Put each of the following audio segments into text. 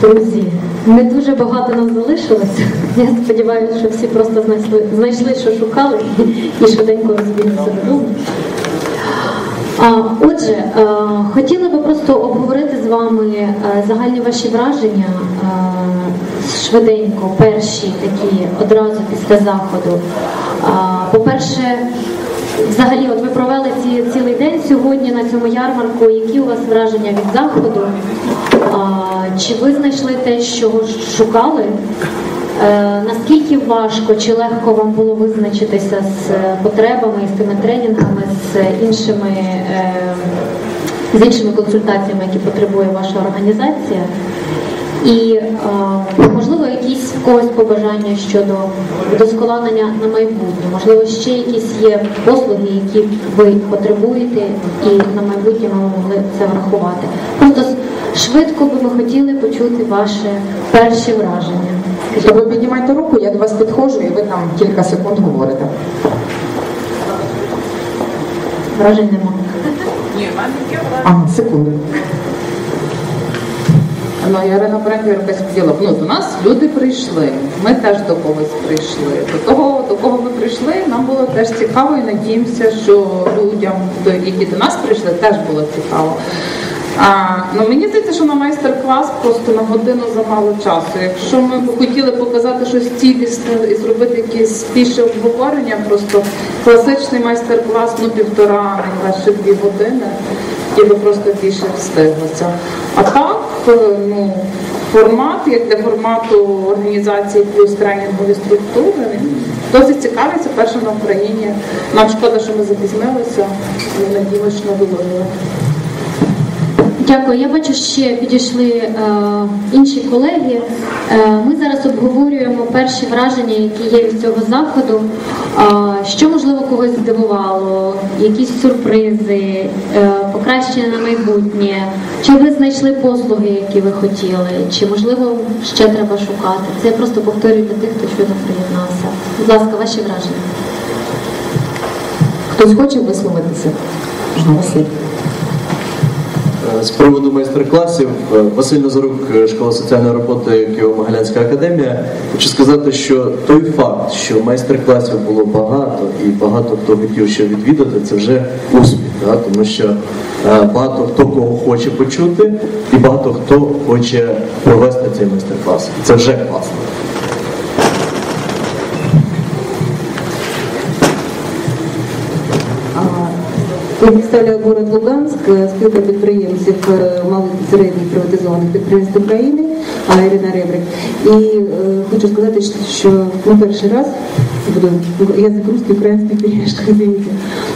Друзі, не дуже багато нам залишилося. Я сподіваюся, що всі просто знайшли, знайшли що шукали, і швиденько розбіглися додому. Отже, хотіла би просто обговорити з вами е, загальні ваші враження е, швиденько, перші такі одразу після заходу. По-перше, взагалі, от ви провели ці, цілий день сьогодні на цьому ярмарку. Які у вас враження від заходу? А, Чи ви знайшли те, що шукали? Е, Наскільки важко чи легко вам було визначитися з е, потребами з тими тренінгами, з іншими, е, з іншими консультаціями, які потребує ваша організація? І е, можливо якісь в когось побажання щодо вдосконалення на майбутнє, можливо, ще якісь є послуги, які ви потребуєте, і на майбутнє ми могли це врахувати. Просто швидко би ми хотіли почути ваші перші враження. То ви піднімайте руку, я до вас підходжу, і ви там кілька секунд говорите. Вражень немає. Ні, нема. А, секунду. Ну, я Ірина Бренко якось Ну, до нас люди прийшли. Ми теж до когось прийшли. До того, до кого ми прийшли, нам було теж цікаво і надіємося, що людям, які до нас прийшли, теж було цікаво. А, ну мені здається, що на майстер-клас просто на годину замало часу. Якщо ми б хотіли показати щось цілісне і зробити якесь більше обговорення, просто класичний майстер-клас, ну півтора, найкраще дві години, і би просто більше встиглося. А так, ну, формат, як для формату організації плюс тренінгові структури, він досить цікавий, це перше на Україні. Нам шкода, що ми запізнилися, але надіюсь, що надолужили. Дякую. Я бачу, ще підійшли е, інші колеги. Е, ми зараз обговорюємо перші враження, які є від цього заходу. Що можливо когось здивувало, якісь сюрпризи, е, покращення на майбутнє. Чи ви знайшли послуги, які ви хотіли, чи можливо ще треба шукати? Це я просто повторюю для тих, хто щойно приєднався. Будь ласка, ваші враження. Хтось хоче висловитися? Василь. Е, З приводу майстер-класів е, Василь Назарук, е, школа соціальної роботи Києво-Могилянська академія. Хочу сказати, що той факт, що майстер-класів було багато і багато хто хотів ще відвідати, це вже успіх, да? тому що багато хто кого хоче почути, і багато хто хоче провести цей майстер-клас. Це вже класно. представляю город Луганськ, е, спілка підприємців е, малих і середніх приватизованих підприємств України, а Ірина Ребрик. І е, хочу сказати, що на перший раз буду язык русский, украинский перемешка, извините.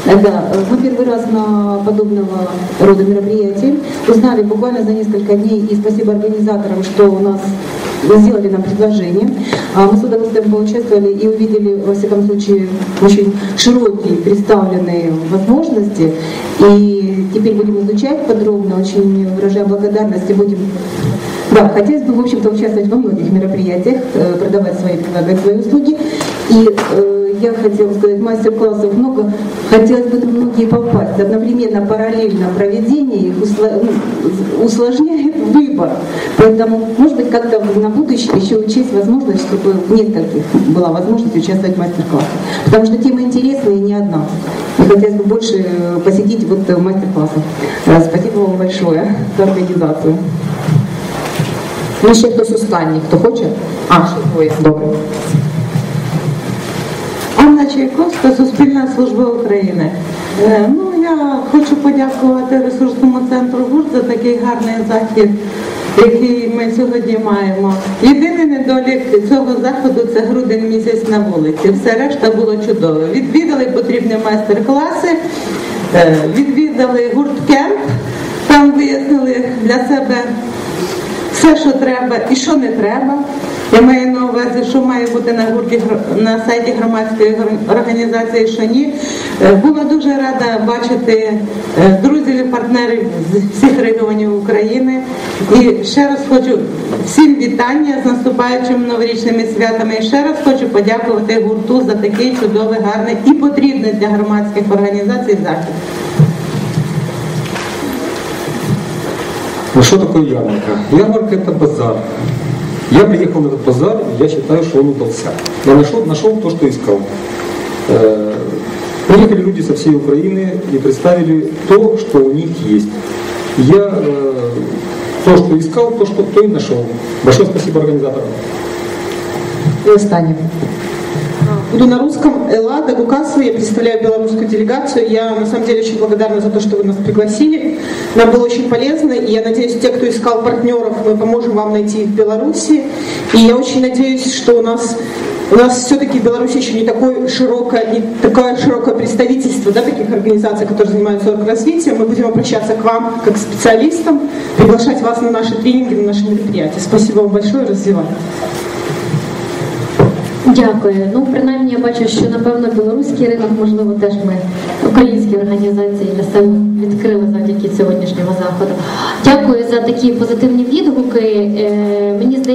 Э, Да, э, мы первый раз на подобного рода мероприятии узнали буквально за несколько дней, и спасибо организаторам, что у нас сделали нам предложение. А Мы с удовольствием поучаствовали и увидели, во всяком случае, очень широкие представленные возможности. и теперь будем изучать подробно, очень выражая благодарность и будем да, хотелось бы, в общем-то, участвовать во многих мероприятиях, э, продавать свои, предлагать свои услуги. И э, я хотела сказать, мастер-классов много, хотелось бы многие попасть. Одновременно, параллельно проведение их ну, усложняет выбор. Поэтому, может быть, как-то на будущее еще учесть возможность, чтобы в нескольких была возможность участвовать в мастер-классах. Потому что тема интересная и не одна. И хотелось бы больше э, посетить вот э, мастер-классов. Э, Спасибо вам большое за организацию. Ну, ще хтось останній, хто хоче? А, ще двоє. Анна Чайковська, Суспільна служба України. Е, Ну, я хочу подякувати ресурсному центру ГУР за такий гарний захід, який ми сьогодні маємо. Єдиний недолік цього заходу це грудень місяць на вулиці. Все решта було чудово. Відвідали потрібні майстер-класи, е, відвідали гурткемп, там вияснили для себе все, що треба і що не треба. Я маю на увазі, що має бути на гурті на сайті громадської організації, що ні. Е, Була дуже рада бачити е, друзів і партнерів з всіх регіонів України. І ще раз хочу всім вітання з наступаючими новорічними святами. І ще раз хочу подякувати гурту за такий чудовий, гарний і потрібний для громадських організацій захід. Ну что такое ярмарка? Ярмарка это базар. Я приехал на этот базар, я считаю, что он удался. Я нашел, нашел то, что искал. Приехали люди со всей Украины и представили то, что у них есть. Я то, что искал, то, что то и нашел. Большое спасибо организаторам. И останнє. Буду на русском. Эллада Гукасова, я представляю белорусскую делегацию. Я на самом деле очень благодарна за то, что вы нас пригласили. Нам было очень полезно, и я надеюсь, те, кто искал партнеров, мы поможем вам найти в Беларуси. И я очень надеюсь, что у нас у нас все-таки в Беларуси еще не такое широкое, не такое широкое представительство да, таких организаций, которые занимаются развитием. Мы будем обращаться к вам как к специалистам, приглашать вас на наши тренинги, на наши мероприятия. Спасибо вам большое, развивайтесь. Дякую. Ну, принаймні, я бачу, що напевно білоруський ринок, можливо, теж ми українські організації для себе відкрили завдяки сьогоднішньому заходу. Дякую за такі позитивні відгуки. Е, Мені здається.